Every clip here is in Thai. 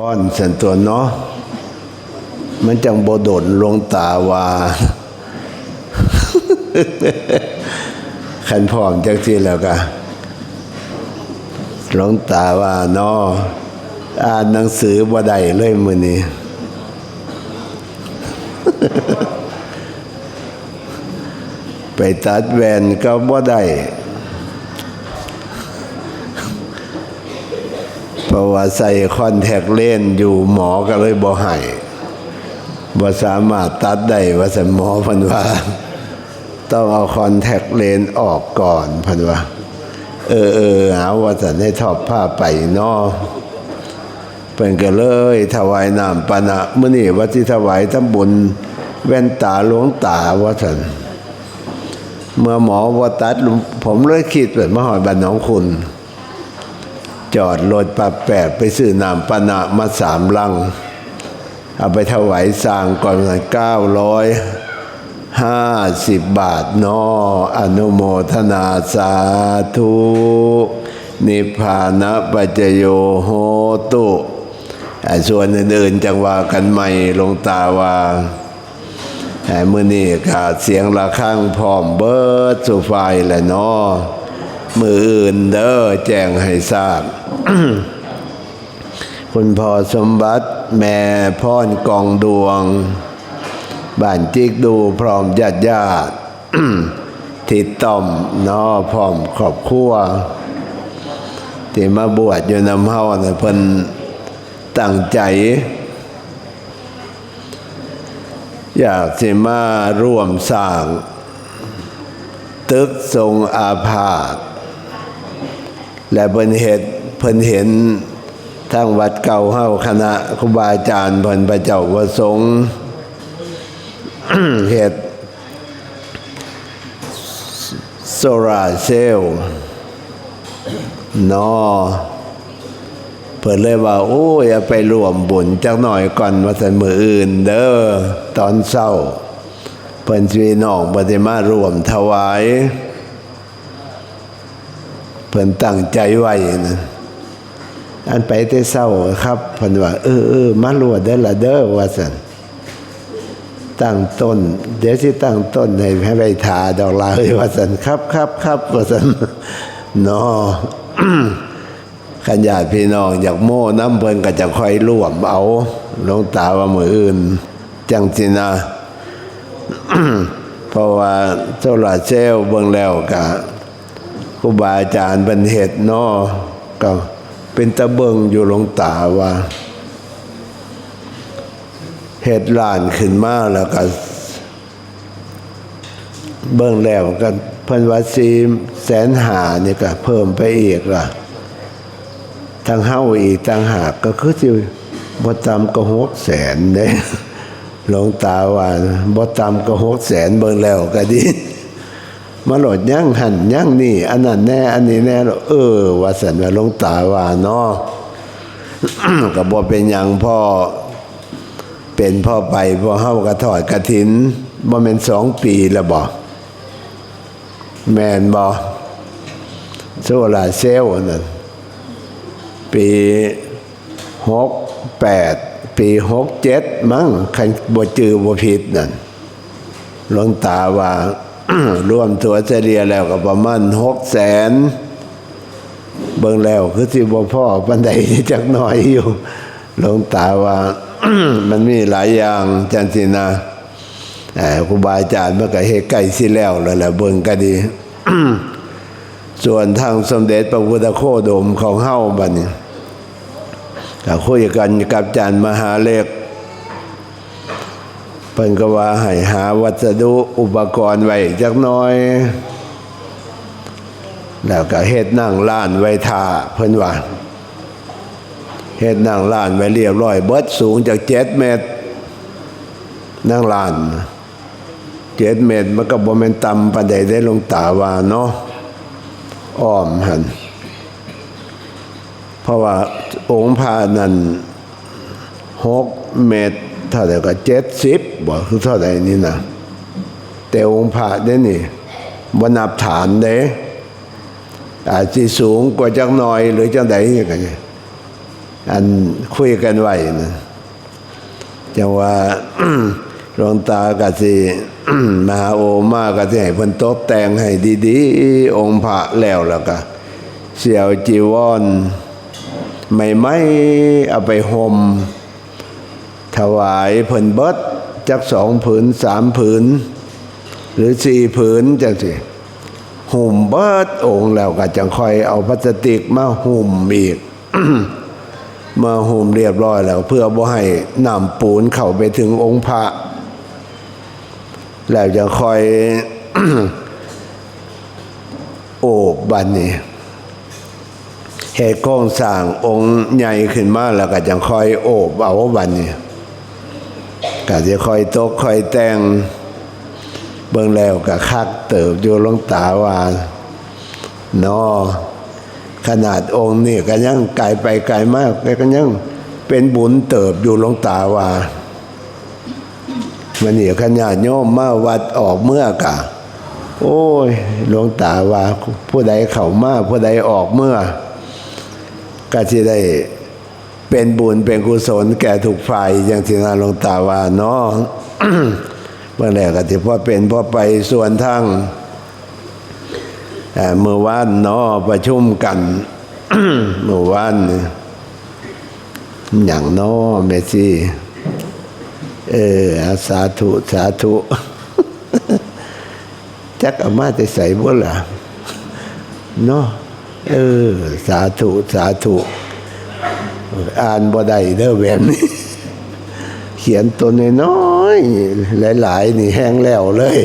พอนสันตัวเนาะมันจังบโดดลงตาว่าขันพร้อมจังที่แล้วก็หลงตาว่าเนาะอ่านหนังสือบ่ได้เลยมือนี้ไปตัดแวนก็บ่ได้ เพ ราะว่าใส่คอนแทคเลนส์อยู่หมอก็เลยบ่ให้บ่สามารถตัดได้ว่าสหมอพันว่า ต้องเอาคอนแทคเลนส์ออกก่อนพันว่า เออเออหาว่าสันให้ทอบผ้าไปนอเป็นก็เลย ถวายน้ำปานะมื้อนี้ว่าที่ถวายทำบุญแว่นตาหลวงตาว่าสันเมื่อหมอว่าตัดผมเลยคิดแบบมหอดบ้านน้องคุณ จอดรถปับแปดไปซื้อน้ำปานะมาสามลัง เอาไปถวายสร้างก่อนเก้าร้อยห้าสิบบาทนออนุโมทนาสาธุนิพพานะปัจโยโหตุอ่าส่วนอื่นๆจังว่ากันใหม่ลงตาว่าแต่มื่อนี้ขาดเสียงระฆังพร้อมเบิดสุไฟแหละเนาะ มืออื่นเด้อแจ้งให้ทราบ คุณพ่อสมบัติแม่พ่อนกองดวง บ้านจิกดูพร้อมญาติญาติที่ต่อมนอพร้อมครอบครัวที่มาบวชอยู่นำเฮาน่ะเพิ่นตั้งใจ อยากสิมาร่วมสร้าง ตึกทรงอาพาธ และเพิ่นเห็นเพิ่นเห็นทางวัดเก่าเฮาคณะครูบาอาจารย์เพิ่นพระเจ้าประสงค์เฮ็ดโซลาเซลนอเพิ่นเลยว่า โอ้ยไปรวมบุญจักหน่อยก่อนว่าสันมืออื่น เด้อตอนเช้าเพิ่นสิน้องบ่ได้มารวมถวาย เพิ่นตั้งใจไว้นะอันไปแต่เศร้าครับเพิ่นว่า เออเออมาลวดได้อละเด้อว่าซั่นตั้งต้น เดี๋ยวสิตั้งต้นให้ให้ไปทาดอกลาเลยว่าซั่นครับครับครับว่าซั่นนาะขันญาติพี่น้องอยากโม่น้ำเพิ่นก็จะคอยร่วมเอาลงตาว่ามืออื่น จังสินะเพราะว่าโซลาเซลเบิ่งแล้วก็ค รูบาอาจารย์เป็นเหตุนอก็เป็นตะเบิงอยู่หลวงตาว่าเหตุลานขึ้นมาแล้วก็ เบิ่งแล้วก็เพิ่นว่าสีแสนหาเนี่ยก็เพิ่มไปอีกล่ะทางเฮาอีกต่างหากก็คือสิบ่ต่ำก็หกแสนเด้หลวงตาว่าบ่ต่ำก็หกแสนเบิ่งแล้วก็ดี มาโหลดย่างหันย่างนี่ อันนั้นแน่ อันนี้แน่ เออว่าสันว่าหลวงตาว่าเนาะก็บ่เป็นยังพ่อ เป็นพ่อไปพ่อเฮากระถอดกระถินบ่แม่นสองปีแล้วบ่แม่นบ่โซลาเซลล์นั่นปีหกแปดปีหกเจ็ดมั้งคันบ่จือบ่ผิดนั่นหลวงตาว่า รวมตัวเฉลี่ยแล้วก็ประมาณหกแสนเบิ่งแล้วคือสิบ่พ่อปันใดจักหน่อยอยู่หลวงตาว่า มันมีหลายอย่างจังสินะครูบาอาจารย์เมันก็เฮใกล้สิแล้วแล้วแหละเบิ่งก็ดี ส่วนทางสมเด็จพระพุทธโคดมของเฮาบัดนี้ก็คุยกันกับอาจารย์มหาเล็ก เพิ่นก็ว่าให้หาวัสดุอุปกรณ์ไว้จักหน้อย แล้วก็เฮ็ดนั่งล้านไว้ท่าเพิ่นว่าเฮ็ดนั่งล้านไว้เรียบร้อย เบิดสูงจากเจ็ดเมตร นั่งล้านเจ็ดเมตรมันก็บ่แม่นต่ำปานใดได้ลงตาว่าเนาะอ้อมหันเพราะว่าองค์พระนั้นหกเมตร เท่าไหร่ก็เจ็ดสิบบ่คือเท่าไหร่นี่นะแต่องค์พระเด้นี่บนับฐานเด้อาจจะสูงกว่าจักหน่อย หรือจังใดนี่กันอันคุยกันไว้นะจังว่าหลวงตากะสิมหาโอมากะสิให้เพิ่นตบแต่งให้ดีๆ องค์พระแล้วแล้วก็เสี่ยวจีวรไม่ไม่เอาไปห่ม ถวายเพิ่นเบิดจักสองผืนสามผืน หรือสี่ผืนจังสิหุ่มเบิดองค์แล้วก็จังค่อยเอาพลาสติกมาหุ่มอีกมาหุ่มเรียบร้อยแล้ว เพื่อบ่ให้นำปูนเข้าไปถึงองค์พระ แล้วจะคอยโอบบันนี้เหตุโครงสร้างองค์ใหญ่ขึ้นมาแล้วก็จะคอยโอบเอาบันนี้ ก็จะคอยตกคอยแต่ง เบิ่งแล้วก็คักเติบอยู่หลวงตาว่าเนอขนาดองค์นี่ก็ยังไกลไปไกลมากแต่ก็ยังเป็นบุญเติบอยู่หลวงตาว่ามันนี่ขนาดโยมมาวัดออกเมื่อกะ โอ้ยหลวงตาว่า ผู้ใดเข้ามาผู้ใดออกเมื่อ ก็จะได้ เป็นบุญเป็นกุศลแก่ทุกฝ่ายอย่างที่นาลงตาว่าเนาะเมื่อแรกก็ที่พ่อเป็นพ่อไปส่วนทั้งเมื่อวานเนาะประชุมกันเมื่อวานอย่างเนาะเมซี่เออสาธุสาธุจักเอามาจะใส่บ่ล่ะเนาะเออ สาธุสาธุ อ่านบ่ได้เด้อแบบนี้ เขียนตัวน้อยๆหลาย ๆ นี่แห้งแล้วเลย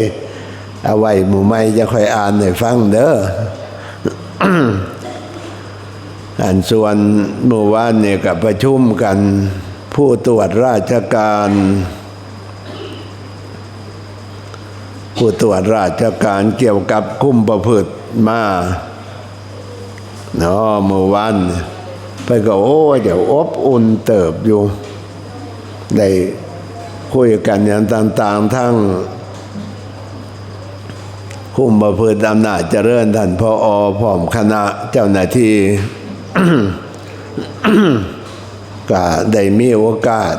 เอาไว้หมู่ไม่จะค่อยอ่านให้ฟังเด้ออันส่วนเมื่อวานเนี่ยกับประชุมกัน ผู้ตรวจราชการ ผู้ตรวจราชการเกี่ยวกับคุ้มประพฤติมาเนาะเมื่อวานเนี่ย ไปก็โอ้เดี๋ยวอบอุ่นเติบอยู่ได้คุยกันอย่างต่าง ๆ ทั้งคุ้มประพฤติอำนาจเจริญท่านพออพร้อมคณะเจ้าหน้าที่ก็ได้มีโอกาส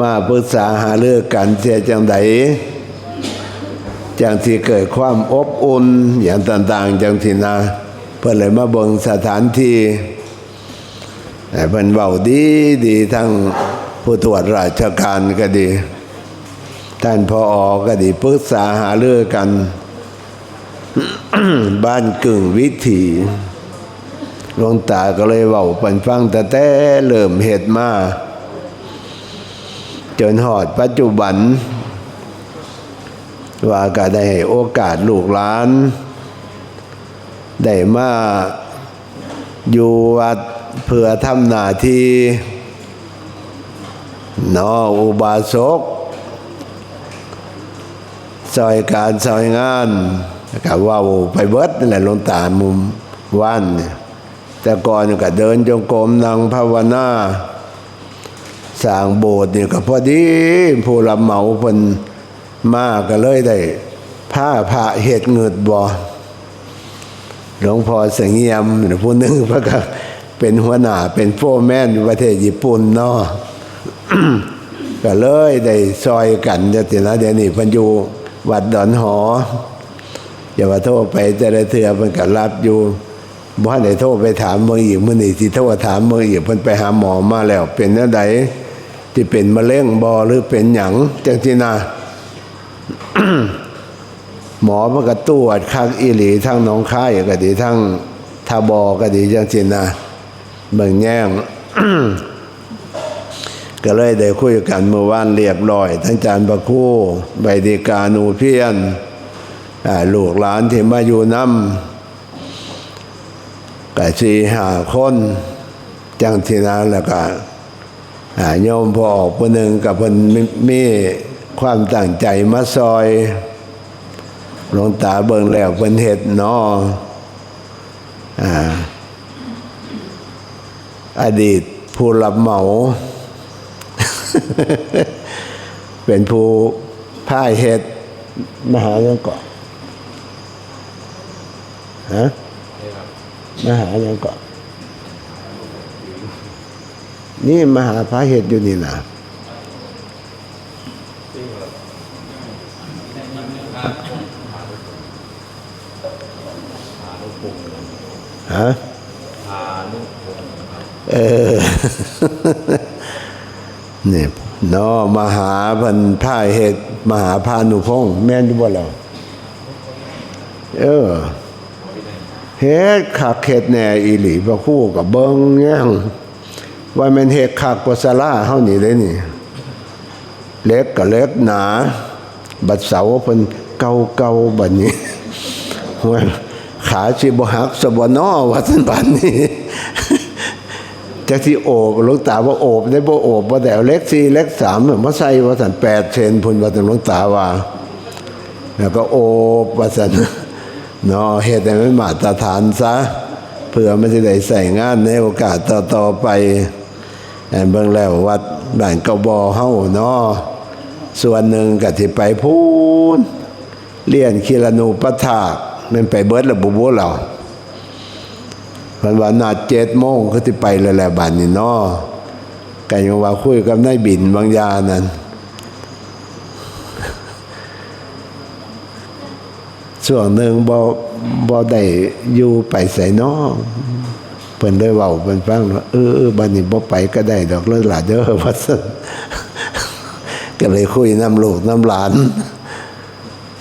มาปรึกษาหาเรื่องกันเสียจังไดจังที่เกิดความอบอุ่นอย่างต่าง ๆ จังที่นาเพื่อเลยมาเบิ่งสถานที่ เพิ่นเว้าดีดีทั้งผู้ตรวจราชการก็ดี ท่านพออก็ดีปรึกษาหาเรื่องกัน บ้านกึ่งวิถีหลวงตาก็เลยเว้าปันฟังแต่แต่เริ่มเหตุมาจนหอดปัจจุบัน ว่าก็ได้โอกาสลูกหลาน ได้มาอยู่วัด เพื่อทำหน้าที่นออุบาสกซอยการซอยงานก็เว่าไปเบิดนั่นแหละลงตามุมว่านแต่ก่อนก็เดินจงกรมนังภาวนาสร้างโบสถ์เนี่ยก็พอดีผู้รับเหมาเพิ่นมาก็เลยได้ผ้าผ้าเห็ดเงิดบ่หลวงพ่อเสงียมผู้หนึ่งพระก็ เป็นหัวหน้าเป็นโฟร์แมนอยู่ประเทศญี่ปุ่นเนาะก็เลยได้ซอยกันจะตินะเดี๋ยวนี้พันอยู่วัดดอนหออย่าว่าโทษไปจะได้เถื่อเพิ่นก็รับอยู่บ่ทันได้โทษไปถามเมืองอีกมื้อนี้สิโทษถามเมืองอีกเพิ่นไปหาหมอมาแล้ว เป็นแนใดที่เป็นมะเร็งบ่หรือเป็นหยังจังซี่นะหมอมันก็ตรวจคักอีหลีทั้งหน้องค่ายก็ดีทั้งทาบอก็ดีจังสินะ บิ่งแย่งก็เลยได้คุยกันเมื่อวานเรียบร้อย ทั้งจานประคู่ใบดีกาหนูเพียนลูกหลานที่มาอยู่น้ำก็สี่หาคน จังทีนั้นแล้วก็อ่าโยมพอออกคนหนึ่งกับคนมีความตั้งใจมาซอยหลวงตาเบิ่งแล้วเป็นเห็ดเนออ่า อดีตผู้รับเหมา เป็นผู้พ่ายเห็ดมหายังเกาะฮะมหายังเกาะนี่มหาพระเหตุอยู่นี่นะฮะ เออนี่นอมหาพันพาเหตุมหาพานุพงษ์แม่นอยู่บ่เราเออเฮ็ดขักเฮ็ดแหน่อีหลีพระคู่กับเบิ้งแย่งว่ามันเฮ็ดขักกว่าศาลาเฮานี่เลยนี่ เล็กกับเล็กหนา บัดเสาเพิ่นเก่าเก่าบัดนี้ว่าขาสิบ่หักสบนอว่าซั่นบัดนี้ จักที่โอบหลวงตาว่าโอบได้บ่โอบบ่แต่เล็กสี่เล็กสามมาใส่ว่าสันแปดเซนพุ่นว่าสันหลวงตาว่าแล้วก็โอบว่าสันเนาะเหตุให้มันมาตรฐานซะเพื่อมันจะได้ใส่งานในโอกาสต่อๆไปแต่เบิ่งแล้ววัดบ้านกบอเฮาเนาะส่วนหนึ่งก็ที่ไปพูนเรียนคิรนูปถากมันไปเบิดระบุบุเรา วันวันนัดเจ็ดโมงก็ที่ไปเลยแหละบันนี่นาะกันยังว่าคุยกับนายบินบางยานั่นช่วงหนึ่งบ่บ่ได้อยู่ไปใส่นอเพิ่นได้เว้าเพิ่นฟังว่าเออเออบัดนี้บ่ไปก็ได้ดอกเลยหลานเด้อว่าซั่นก็เลยคุยน้ำลูกน้ำหลาน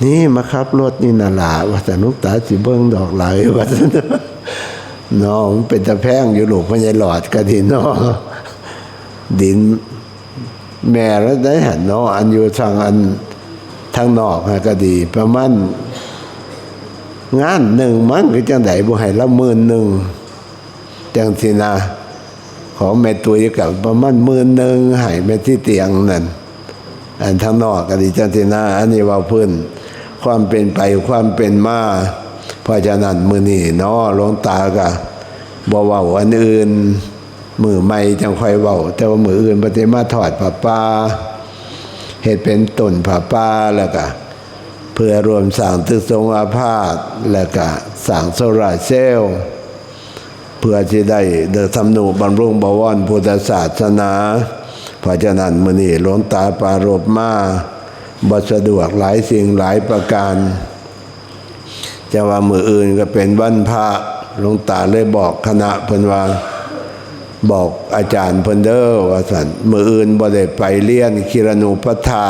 นี่มาขับรถนี่น่ะล่ะว่าแต่นุกตาสิเบิ่งดอกไหลว่าซั่น น้องเป็นตะแพงอยู่หลูกพญายหลอดกระดินเนาะดินแม่แล้วได้หันเนาะอันอยู่ทางอันทางนอกฮะก็ดี ประมาณงานหนึ่งมั้งคือจังไดบ่ให้ละหมื่นหนึ่งจังสินะของแม่ตุ้ยกับประมาณหมื่นหนึ่งให้แม่ที่เตียงนั่นอันทางนอกก็ดีจังสินะอันนี้ว่าพื้นความเป็นไปความเป็นมา เพราะฉะนั้นมือนี่เนาะหลวงตาก็บ่เว้าอันอื่น มือไม่จังค่อยเว้า แต่ว่ามืออื่นปฏิมาถอดผ้าป่าเฮ็ดเป็นต้นผ้าป่าแล้วก็เพื่อรวมสร้างตึกทรงอาพาธแล้วก็สร้างโซลาเซลเพื่อที่ได้เดินทำนูบำรุงบวรพุทธศาสนาเพราะฉะนั้นมือนี่หลวงตาปารบมาบ่สะดวกหลายสิ่งหลายประการ จะว่ามืออื่นก็เป็นวันพระหลวงตาเลยบอกคณะเพิ่นว่าบอกอาจารย์เพิ่นเด้อว่าสันมืออื่นบ่ได้ไปเรียนคิรนูปถา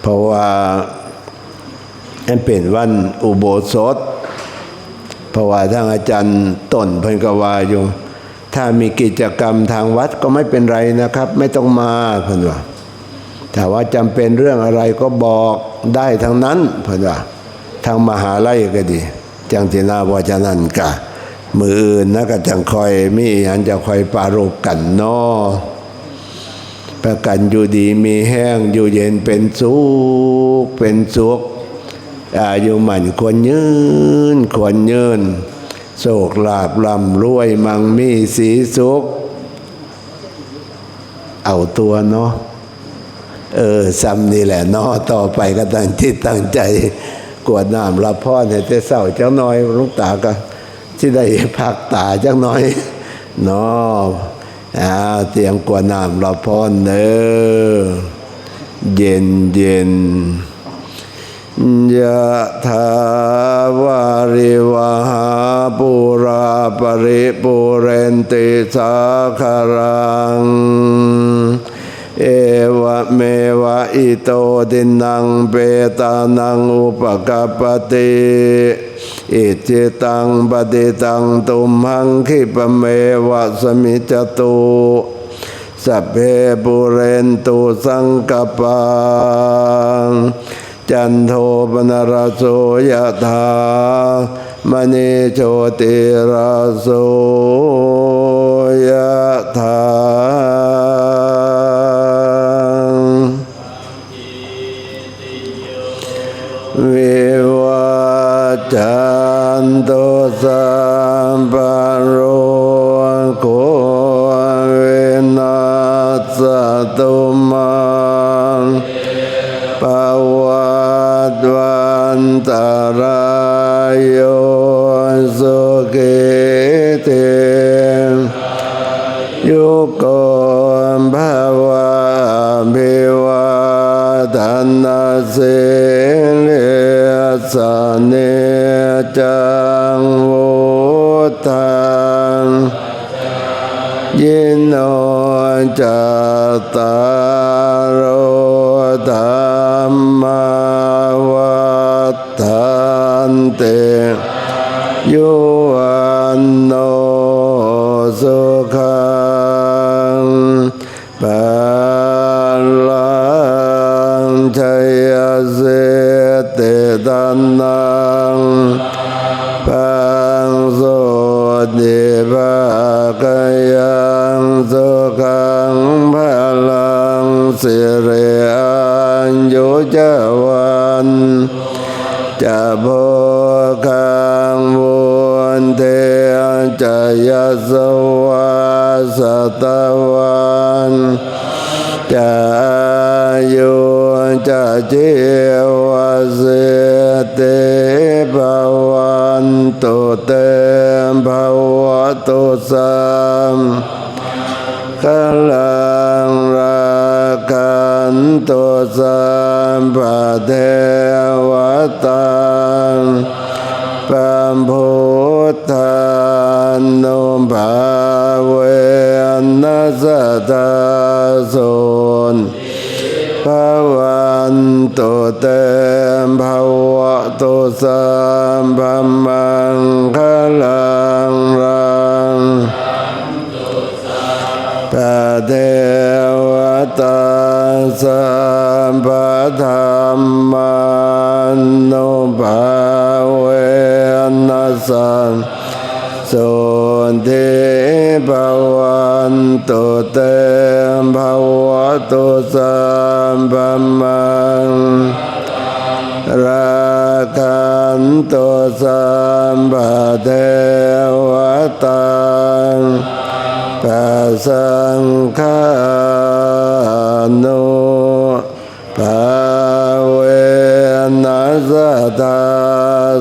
เพราะว่าอันเป็นวันอุโบสถ เพราะว่าทางอาจารย์ต้นเพิ่นก็ว่าอยู่ ถ้ามีกิจกรรมทางวัดก็ไม่เป็นไรนะครับ ไม่ต้องมาเพิ่นว่าถ้าว่าจำเป็นเรื่องอะไรก็บอก ได้ทั้งนั้นเพื่อนว่าทางมหาลัยก็ดี จังสินาว่าจะนั่นกะมืออื่นนะก็จังคอยมีอันจะคอยปารบกันนอประกันอยู่ดีมีแห้งอยู่เย็นเป็นสุขเป็นสุขอายุมันควรยืนควรยืนโศกลาบลำรวยมังมีสีสุข เอาตัวเนาะ เออซ้ำนี่แหละนาะต่อไปก็ตั้งจิตตั้งใจกวดน้ำรับพ่อเนี่ยจะเศร้าจังน้อยลูกตาก็ที่ได้พักตาจังน้อยนาะอ้าวเตรียมกวดน้ำรับพ่อเด้อเย็นเย็นยะถาวาริวหาปุราปริปุเรนติสาคารัง เอวะเมวะอิโตดินังเปตานังอุปกปปติอิจิตังปฏิตังตุมหังคิปเมวะสมิจตุสัพเพปุเรนตุสังกปาจันโทปนรโสยถามณีโชติราโส จันตุสัมปโรโควินาสตุมาปวัตวันตรายโยสุเก จตารโอธรรมวัฏันเตยุวันโนสุขังปะลังชัยเสตตันังปังโสติภากยังสุข สิริอัญยุจวันจะโพคังวุนเทจะยสวาสตวันจะอายุจะเจวเสเตภวันตุเตภวตุสัมกลังรั กันตุสัมปะเทวตังปัมพุทธานุภาเวนัสตาโสนภวันตุเตมภวตุสัมภมังคลังรังปะเทว ตาสัมปะธรรมานุภาเวนัสสันสุนทิภวันตุเตมภวะตุสัมปะมังรักันตุสัมปะเทวตังปัสสังฆา นุภาเวนัสตา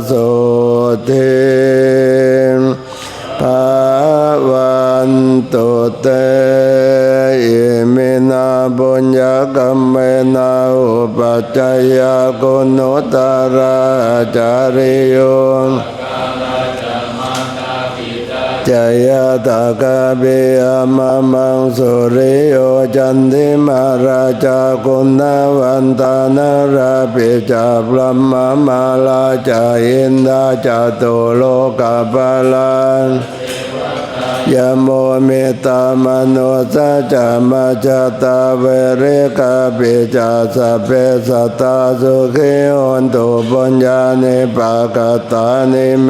สุทิภาวันตุเตอิมินาบุญญกรรมเมนาอุปจจยกุณุตราจาริโย จายตากาเบียมามังสุริโยจันทิมาราชาคุณวันตานาราปิจาพรหมมาลาจาอินดาจตุโลกาปาลังยโมเมตามโนสัจามาจตาเวเรกาปิจาสพเพสัตาสุขิอนตุปัญญาเนปากตานิเม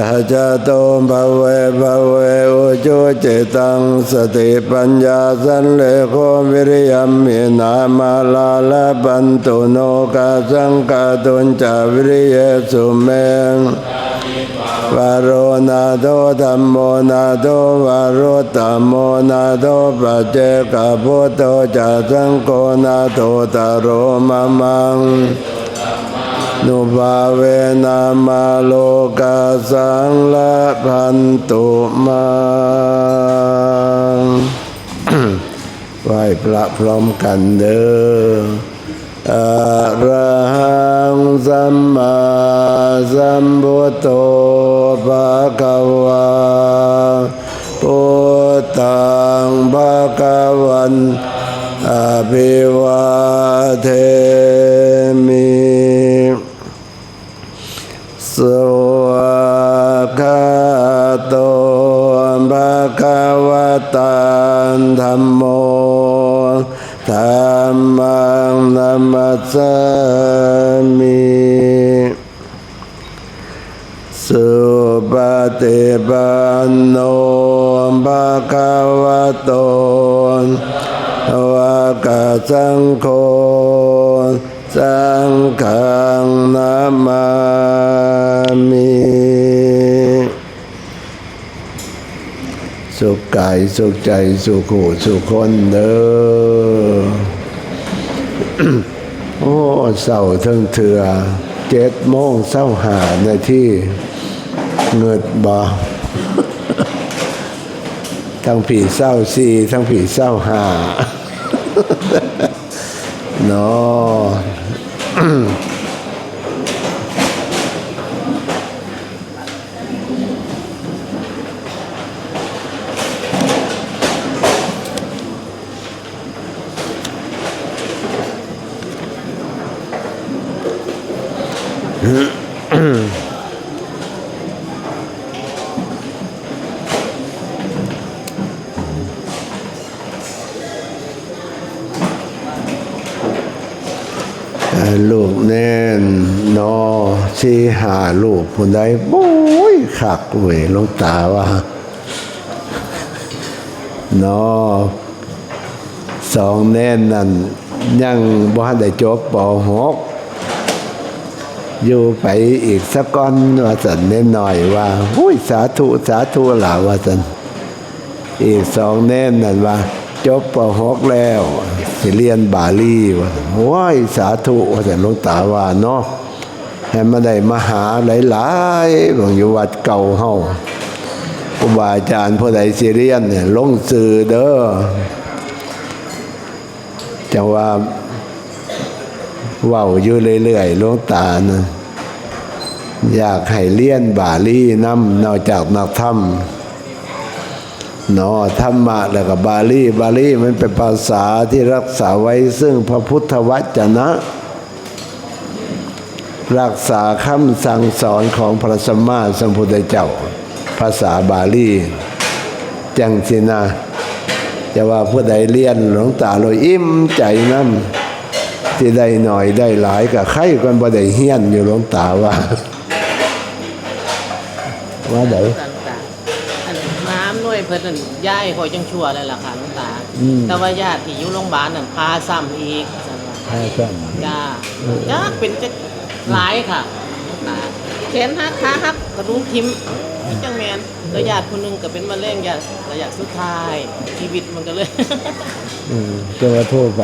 านาจัตโตภเวภเวอุจุจิตังสติปัญญาสันเลโควิริยมินามาลาลปันตุโนกาสังกาตุนจาวิริยสุเมงวารโรนาโตธรรมโมนาโตวารโรตมโมนาโตปัจเจกพุทโตจาสังโกนาโตตโรมมัง นุภาเวนามาโลกาสังละพันตุมาไหว้พระพร้อมกันเด้ออะระหังสัมมาสัมพุทโธภะคะวาพุทธังภะคะวันอภิวาเทมิ สวากาโตภะคะวะตันธัมโมธัมมังนัมมัสสามิสุปฏิปันโนภะคะวะโตวากาสังโฆ สังฆังนามามิสุขกายสุขใจสุขหูสุขคนเด้อโอ้เศร้าเทั้งเถื่อเจ็ดโมงเศร้าหาในที่เงิดบ่ทั้งผีเศร้าซีทั้งผีเศร้าหาเนาะ mm หาลูกผู้ใดโอ้ยขักเวยลงตาว่านอสองแน่นนั่นยังบ่ได้จบปหกอยู่ไปอีกสักก้อนว่าสันเน้นหน่อยว่าหุ้ยสาธุสาธุหล่าว่าสันอีกสองแน่นนั่นว่า จบปหกแล้วสิเรียนบาลีว่าโอ้ยสาธุว่าแต่นลงตาว่าเนาะ ให้มาได้มาหาหลายๆบางอยู่วัดเก่าเฮาครูบาอาจารย์ผู้ใดสิเรียนเนี่ยลงสื่อเด้อจังว่าเว้าอยู่เรื่อยๆลงตานะอยากให้เรียนบาลีนํนอกจากนักธรรมเนาะธรรมะแล้วก็บาลีบาลีมันเป็นภาษาที่รักษาไว้ซึ่งพระพุทธวจนะ รักษาคำสั่งสอนของพระสัมมาสัมพุทธเจ้า ภาษาบาลีจังสินะจะว่าผู้ใดเรียนหลวงตาเลยอิ่มใจน้ำที่ได้หน่อยได้หลายกับใครกันบ่ได้เฮียนอยู่หลวงตาว่า ว่าเดี๋ยวต่างๆอันน้ำหน่วยเพิ่นนั่นย้ายคอยจังชั่วเลยล่ะค่ะหลวงตา แต่ว่าญาติที่อยู่โรงพยาบาลนั่นพาซ้ำอีกสั่นว่าใช่ครับจ้าจ้าเป็นจะ หลายค่ะหลวงตาแขนหักขาหักกระดูกทิ่มจังแมนแล้วญาติคนหนึงก็เป็นมะเร็งญาติระยะสุดท้ายชีวิตมันก็เลย อืมจะว่าโทษไป